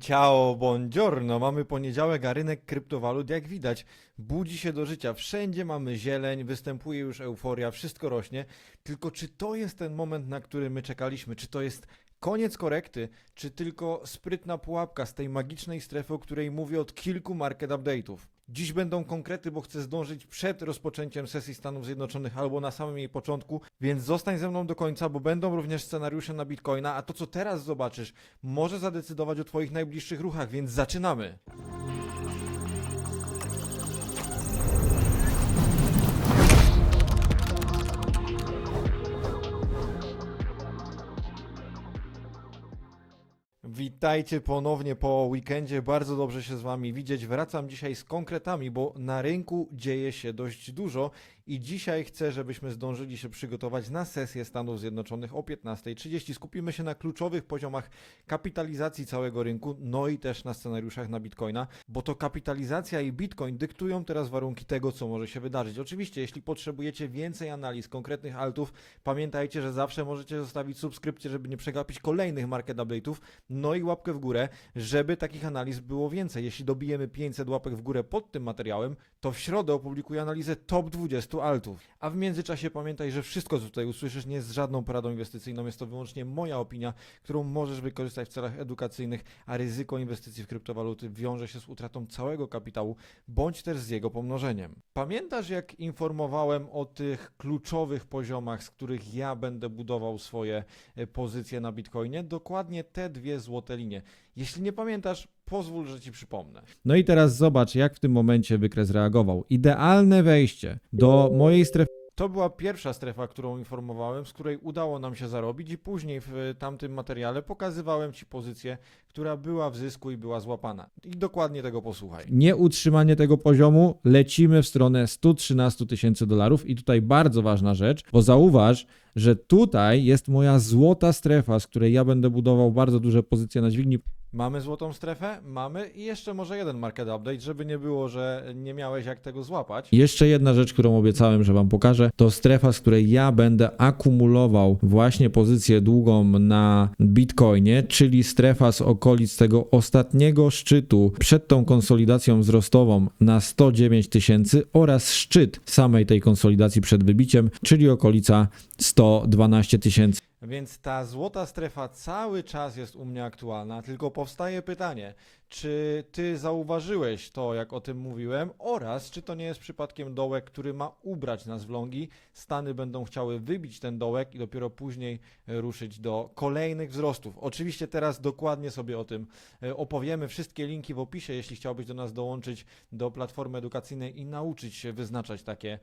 Ciao, buongiorno. Mamy poniedziałek, a rynek kryptowalut, jak widać, budzi się do życia. Wszędzie mamy zieleń, występuje już euforia, wszystko rośnie. Tylko czy to jest ten moment, na który my czekaliśmy? Czy to jest koniec korekty, czy tylko sprytna pułapka z tej magicznej strefy, o której mówię od kilku market update'ów? Dziś będą konkrety, bo chcę zdążyć przed rozpoczęciem sesji Stanów Zjednoczonych albo na samym jej początku, więc zostań ze mną do końca, bo będą również scenariusze na Bitcoina, a to co teraz zobaczysz może zadecydować o Twoich najbliższych ruchach, więc zaczynamy! Witajcie ponownie po weekendzie. Bardzo dobrze się z Wami widzieć. Wracam dzisiaj z konkretami, bo na rynku dzieje się dość dużo i dzisiaj chcę, żebyśmy zdążyli się przygotować na sesję Stanów Zjednoczonych o 15.30. Skupimy się na kluczowych poziomach kapitalizacji całego rynku, no i też na scenariuszach na Bitcoina, bo to kapitalizacja i Bitcoin dyktują teraz warunki tego, co może się wydarzyć. Oczywiście, jeśli potrzebujecie więcej analiz konkretnych altów, pamiętajcie, że zawsze możecie zostawić subskrypcję, żeby nie przegapić kolejnych market update'ów, no i łapkę w górę, żeby takich analiz było więcej. Jeśli dobijemy 500 łapek w górę pod tym materiałem, to w środę opublikuję analizę top 20 altów. A w międzyczasie pamiętaj, że wszystko, co tutaj usłyszysz, nie jest żadną poradą inwestycyjną, jest to wyłącznie moja opinia, którą możesz wykorzystać w celach edukacyjnych, a ryzyko inwestycji w kryptowaluty wiąże się z utratą całego kapitału, bądź też z jego pomnożeniem. Pamiętasz, jak informowałem o tych kluczowych poziomach, z których ja będę budował swoje e, pozycje na Bitcoinie? Dokładnie te dwie złote linie. Jeśli nie pamiętasz, pozwól, że ci przypomnę. No i teraz zobacz, jak w tym momencie wykres reagował. Idealne wejście do mojej strefy To była pierwsza strefa, którą informowałem, z której udało nam się zarobić, i później w tamtym materiale pokazywałem Ci pozycję, która była w zysku i była złapana. I dokładnie tego posłuchaj. nieutrzymanie tego poziomu, lecimy w stronę 113 tysięcy dolarów. I tutaj bardzo ważna rzecz, bo zauważ, że tutaj jest moja złota strefa, z której ja będę budował bardzo duże pozycje na dźwigni. Mamy złotą strefę? Mamy i jeszcze może jeden market update, żeby nie było, że nie miałeś jak tego złapać. Jeszcze jedna rzecz, którą obiecałem, że Wam pokażę, to strefa, z której ja będę akumulował właśnie pozycję długą na Bitcoinie, czyli strefa z okolic tego ostatniego szczytu przed tą konsolidacją wzrostową na 109 tysięcy oraz szczyt samej tej konsolidacji przed wybiciem, czyli okolica 112 tysięcy. Więc ta złota strefa cały czas jest u mnie aktualna, tylko powstaje pytanie, czy ty zauważyłeś to, jak o tym mówiłem, oraz czy to nie jest przypadkiem dołek, który ma ubrać nas w longi, Stany będą chciały wybić ten dołek i dopiero później ruszyć do kolejnych wzrostów. Oczywiście teraz dokładnie sobie o tym e, opowiemy, wszystkie linki w opisie, jeśli chciałbyś do nas dołączyć do platformy edukacyjnej i nauczyć się wyznaczać takie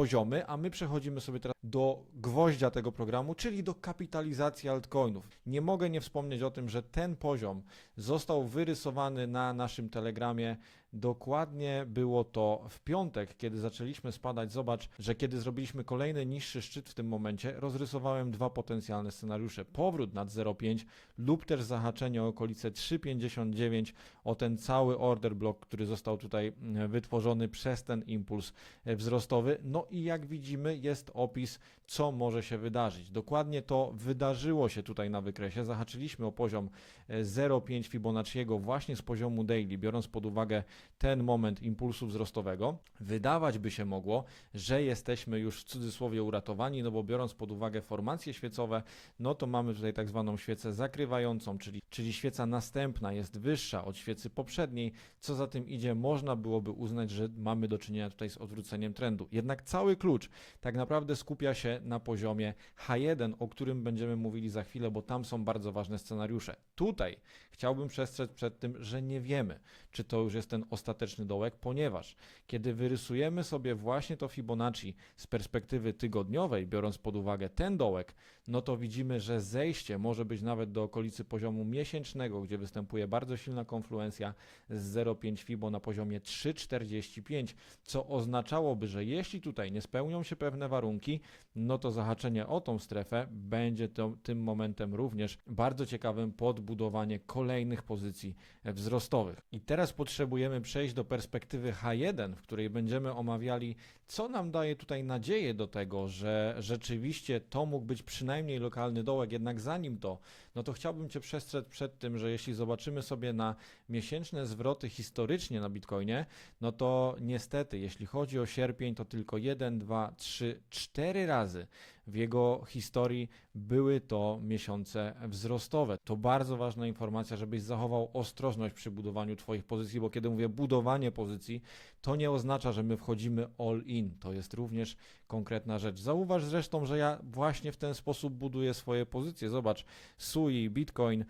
poziomy, a my przechodzimy sobie teraz do gwoździa tego programu, czyli do kapitalizacji altcoinów. Nie mogę nie wspomnieć o tym, że ten poziom został wyrysowany na naszym telegramie. Dokładnie było to w piątek, kiedy zaczęliśmy spadać. Zobacz, że kiedy zrobiliśmy kolejny niższy szczyt w tym momencie, rozrysowałem dwa potencjalne scenariusze. Powrót nad 0,5 lub też zahaczenie o okolice 3,59 o ten cały order block, który został tutaj mm, wytworzony przez ten impuls e, wzrostowy. No i jak widzimy, jest opis, co może się wydarzyć. Dokładnie to wydarzyło się tutaj na wykresie. Zahaczyliśmy o poziom e, 0,5 Fibonacciego właśnie z poziomu daily, biorąc pod uwagę ten moment impulsu wzrostowego. Wydawać by się mogło, że jesteśmy już w cudzysłowie uratowani, no bo biorąc pod uwagę formacje świecowe, no to mamy tutaj tak zwaną świecę zakrywającą, czyli, czyli świeca następna jest wyższa od świecy poprzedniej. Co za tym idzie, można byłoby uznać, że mamy do czynienia tutaj z odwróceniem trendu. Jednak cały klucz tak naprawdę skupia się na poziomie H1, o którym będziemy mówili za chwilę, bo tam są bardzo ważne scenariusze. Tutaj chciałbym przestrzec przed tym, że nie wiemy, czy to już jest ten ostateczny dołek, ponieważ kiedy wyrysujemy sobie właśnie to Fibonacci z perspektywy tygodniowej, biorąc pod uwagę ten dołek, no to widzimy, że zejście może być nawet do okolicy poziomu miesięcznego, gdzie występuje bardzo silna konfluencja z 0,5 Fibo na poziomie 3,45, co oznaczałoby, że jeśli tutaj nie spełnią się pewne warunki, no to zahaczenie o tą strefę będzie to, tym momentem również bardzo ciekawym pod budowanie kolejnych pozycji wzrostowych. I teraz potrzebujemy przejść do perspektywy H1, w której będziemy omawiali, co nam daje tutaj nadzieję do tego, że rzeczywiście to mógł być przynajmniej lokalny dołek, jednak zanim to, no to chciałbym Cię przestrzec przed tym, że jeśli zobaczymy sobie na miesięczne zwroty historycznie na Bitcoinie, no to niestety, jeśli chodzi o sierpień, to tylko 1, 2, 3, 4 razy w jego historii były to miesiące wzrostowe. To bardzo ważna informacja, żebyś zachował ostrożność przy budowaniu Twoich pozycji, bo kiedy mówię budowanie pozycji, to nie oznacza, że my wchodzimy all in. To jest również konkretna rzecz. Zauważ zresztą, że ja właśnie w ten sposób buduję swoje pozycje. Zobacz, SUI, Bitcoin,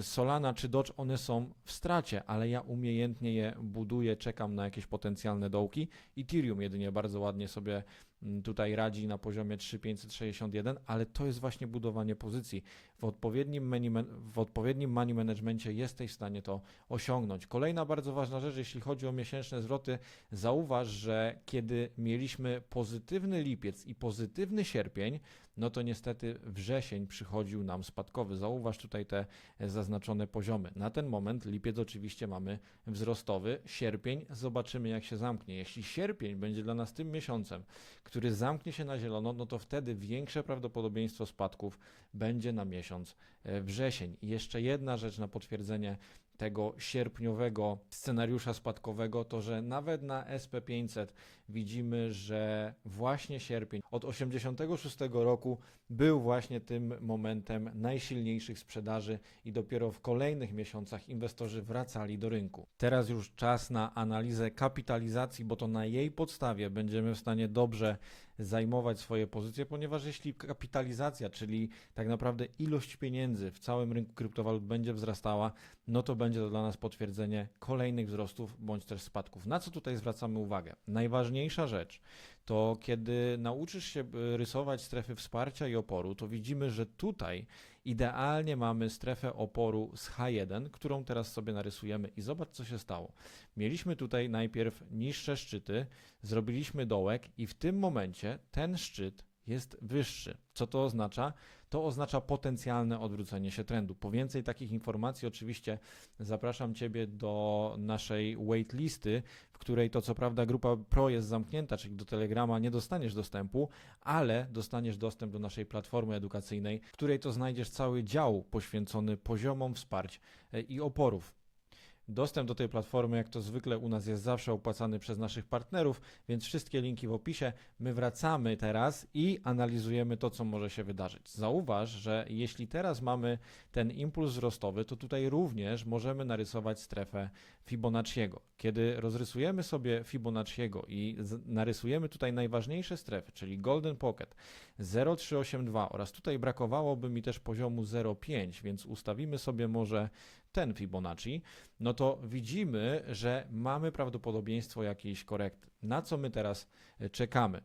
Solana czy Doge, one są w stracie, ale ja umiejętnie je buduję, czekam na jakieś potencjalne dołki. Ethereum jedynie bardzo ładnie sobie mm, tutaj radzi na poziomie 3561, ale to jest właśnie budowanie pozycji. W odpowiednim, menu, w odpowiednim money managemencie jesteś w stanie to osiągnąć. Kolejna bardzo ważna rzecz, jeśli chodzi o miesięczne zwroty, zauważ, że kiedy mieliśmy pozytywny lipiec i pozytywny sierpień, no to niestety wrzesień przychodził nam spadkowy. Zauważ tutaj te zaznaczone poziomy. Na ten moment lipiec oczywiście mamy wzrostowy, sierpień zobaczymy jak się zamknie. Jeśli sierpień będzie dla nas tym miesiącem, który zamknie się na zielono, no to wtedy większe prawdopodobieństwo spadków będzie na miesiąc e, wrzesień. I jeszcze jedna rzecz na potwierdzenie tego sierpniowego scenariusza spadkowego, to że nawet na SP500 widzimy, że właśnie sierpień od 86 roku był właśnie tym momentem najsilniejszych sprzedaży i dopiero w kolejnych miesiącach inwestorzy wracali do rynku. Teraz już czas na analizę kapitalizacji, bo to na jej podstawie będziemy w stanie dobrze zajmować swoje pozycje, ponieważ jeśli kapitalizacja, czyli tak naprawdę ilość pieniędzy w całym rynku kryptowalut będzie wzrastała, no to będzie to dla nas potwierdzenie kolejnych wzrostów bądź też spadków. Na co tutaj zwracamy uwagę? Najważniejsza rzecz to kiedy nauczysz się y, rysować strefy wsparcia i oporu, to widzimy, że tutaj idealnie mamy strefę oporu z H1, którą teraz sobie narysujemy i zobacz co się stało. Mieliśmy tutaj najpierw niższe szczyty, zrobiliśmy dołek i w tym momencie ten szczyt jest wyższy. Co to oznacza? To oznacza potencjalne odwrócenie się trendu. Po więcej takich informacji oczywiście zapraszam Ciebie do naszej waitlisty, w której to co prawda grupa Pro jest zamknięta, czyli do Telegrama nie dostaniesz dostępu, ale dostaniesz dostęp do naszej platformy edukacyjnej, w której to znajdziesz cały dział poświęcony poziomom wsparć e, i oporów. Dostęp do tej platformy, jak to zwykle u nas jest zawsze opłacany przez naszych partnerów, więc wszystkie linki w opisie. My wracamy teraz i analizujemy to, co może się wydarzyć. Zauważ, że jeśli teraz mamy ten impuls wzrostowy, to tutaj również możemy narysować strefę Fibonacciego. Kiedy rozrysujemy sobie Fibonacciego i narysujemy tutaj najważniejsze strefy, czyli Golden Pocket 0382 oraz tutaj brakowałoby mi też poziomu 0,5, więc ustawimy sobie może ten Fibonacci, no to widzimy, że mamy prawdopodobieństwo jakiejś korekty. Na co my teraz e, czekamy?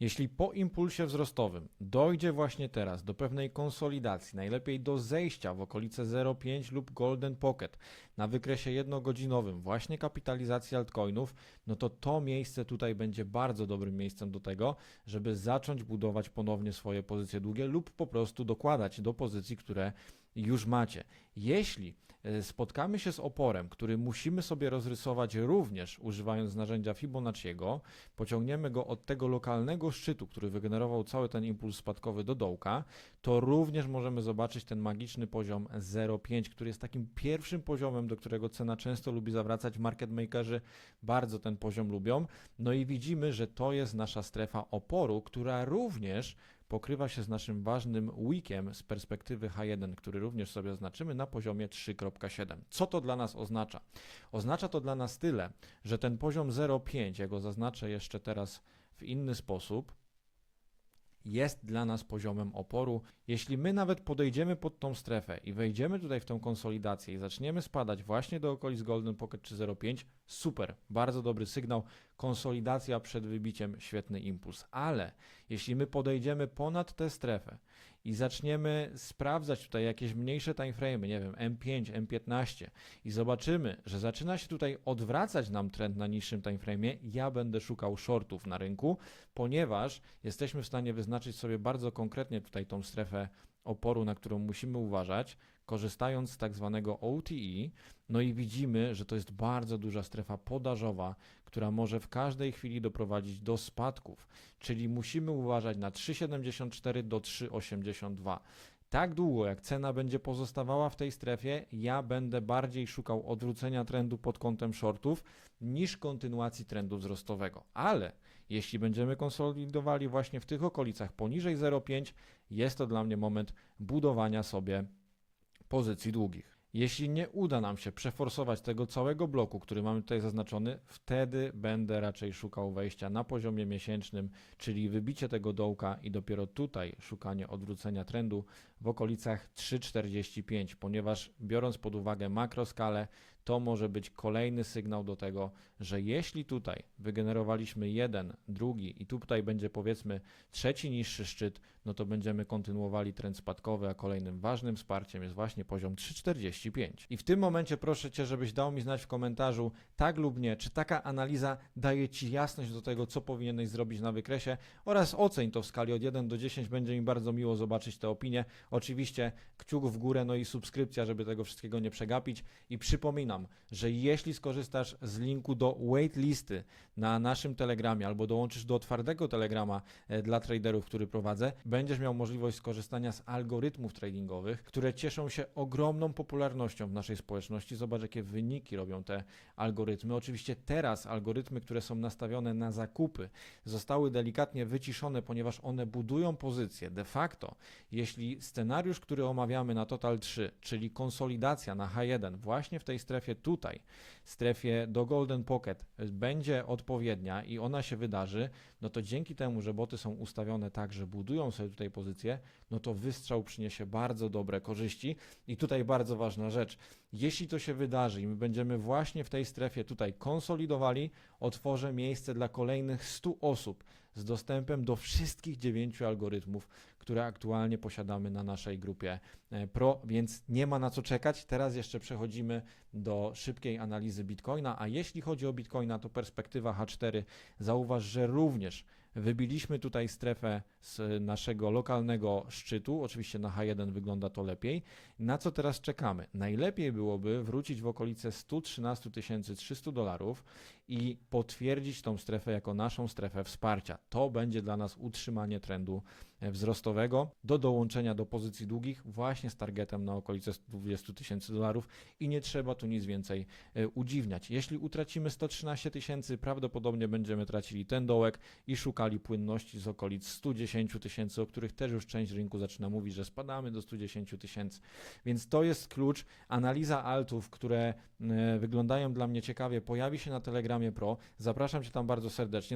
Jeśli po impulsie wzrostowym dojdzie właśnie teraz do pewnej konsolidacji, najlepiej do zejścia w okolice 0,5 lub Golden Pocket na wykresie jednogodzinowym, właśnie kapitalizacji altcoinów, no to to miejsce tutaj będzie bardzo dobrym miejscem do tego, żeby zacząć budować ponownie swoje pozycje długie lub po prostu dokładać do pozycji, które już macie. Jeśli e, spotkamy się z oporem, który musimy sobie rozrysować również używając narzędzia Fibonacciego, pociągniemy go od tego lokalnego szczytu, który wygenerował cały ten impuls spadkowy do dołka, to również możemy zobaczyć ten magiczny poziom 0,5, który jest takim pierwszym poziomem, do którego cena często lubi zawracać. Market makerzy bardzo ten poziom lubią. No i widzimy, że to jest nasza strefa oporu, która również pokrywa się z naszym ważnym wickiem z perspektywy H1, który również sobie oznaczymy na poziomie 3.7. Co to dla nas oznacza? Oznacza to dla nas tyle, że ten poziom 0,5, ja go zaznaczę jeszcze teraz w inny sposób, jest dla nas poziomem oporu. Jeśli my nawet podejdziemy pod tą strefę i wejdziemy tutaj w tą konsolidację i zaczniemy spadać właśnie do okolic Golden Pocket czy 0,5, super, bardzo dobry sygnał. Konsolidacja przed wybiciem, świetny impuls. Ale jeśli my podejdziemy ponad tę strefę i zaczniemy sprawdzać tutaj jakieś mniejsze timeframe, nie wiem, M5, M15 i zobaczymy, że zaczyna się tutaj odwracać nam trend na niższym timeframe, ja będę szukał shortów na rynku, ponieważ jesteśmy w stanie wyznaczyć sobie bardzo konkretnie tutaj tą strefę oporu, na którą musimy uważać, korzystając z tak zwanego OTE, no i widzimy, że to jest bardzo duża strefa podażowa, która może w każdej chwili doprowadzić do spadków, czyli musimy uważać na 3,74 do 3,82. Tak długo jak cena będzie pozostawała w tej strefie, ja będę bardziej szukał odwrócenia trendu pod kątem shortów niż kontynuacji trendu wzrostowego. Ale jeśli będziemy konsolidowali właśnie w tych okolicach poniżej 0,5, jest to dla mnie moment budowania sobie pozycji długich. Jeśli nie uda nam się przeforsować tego całego bloku, który mamy tutaj zaznaczony, wtedy będę raczej szukał wejścia na poziomie miesięcznym, czyli wybicie tego dołka i dopiero tutaj szukanie odwrócenia trendu w okolicach 3,45, ponieważ biorąc pod uwagę makroskalę, to może być kolejny sygnał do tego, że jeśli tutaj wygenerowaliśmy jeden, drugi i tutaj będzie powiedzmy trzeci niższy szczyt, no to będziemy kontynuowali trend spadkowy, a kolejnym ważnym wsparciem jest właśnie poziom 3,45. I w tym momencie proszę Cię, żebyś dał mi znać w komentarzu tak lub nie, czy taka analiza daje Ci jasność do tego, co powinieneś zrobić na wykresie oraz oceń to w skali od 1 do 10. Będzie mi bardzo miło zobaczyć te opinie. Oczywiście kciuk w górę, no i subskrypcja, żeby tego wszystkiego nie przegapić. I przypominam, że jeśli skorzystasz z linku do waitlisty na naszym telegramie albo dołączysz do twardego telegrama e, dla traderów, który prowadzę, będziesz miał możliwość skorzystania z algorytmów tradingowych, które cieszą się ogromną popularnością w naszej społeczności. Zobacz, jakie wyniki robią te algorytmy. Oczywiście teraz algorytmy, które są nastawione na zakupy, zostały delikatnie wyciszone, ponieważ one budują pozycję. De facto, jeśli scenariusz, który omawiamy na Total 3, czyli konsolidacja na H1 właśnie w tej strefie tutaj, strefie do Golden Pocket, będzie odpowiednia i ona się wydarzy, no to dzięki temu, że boty są ustawione tak, że budują sobie tutaj pozycję, no to wystrzał przyniesie bardzo dobre korzyści. I tutaj bardzo ważna rzecz. Jeśli to się wydarzy i my będziemy właśnie w tej strefie tutaj konsolidowali, otworzę miejsce dla kolejnych 100 osób z dostępem do wszystkich dziewięciu algorytmów, które aktualnie posiadamy na naszej grupie e, Pro, więc nie ma na co czekać. Teraz jeszcze przechodzimy do szybkiej analizy Bitcoina, a jeśli chodzi o Bitcoina, to perspektywa H4 zauważ, że również wybiliśmy tutaj strefę z naszego lokalnego szczytu. Oczywiście na H1 wygląda to lepiej. Na co teraz czekamy? Najlepiej byłoby wrócić w okolice 113 300 dolarów i potwierdzić tą strefę jako naszą strefę wsparcia. To będzie dla nas utrzymanie trendu wzrostowego do dołączenia do pozycji długich właśnie z targetem na okolice 120 tysięcy dolarów i nie trzeba tu nic więcej e, udziwniać. Jeśli utracimy 113 tysięcy, prawdopodobnie będziemy tracili ten dołek i szukali płynności z okolic 110 tysięcy, o których też już część rynku zaczyna mówić, że spadamy do 110 tysięcy. Więc to jest klucz. Analiza altów, które e, wyglądają dla mnie ciekawie, pojawi się na Telegramie Pro. Zapraszam Cię tam bardzo serdecznie.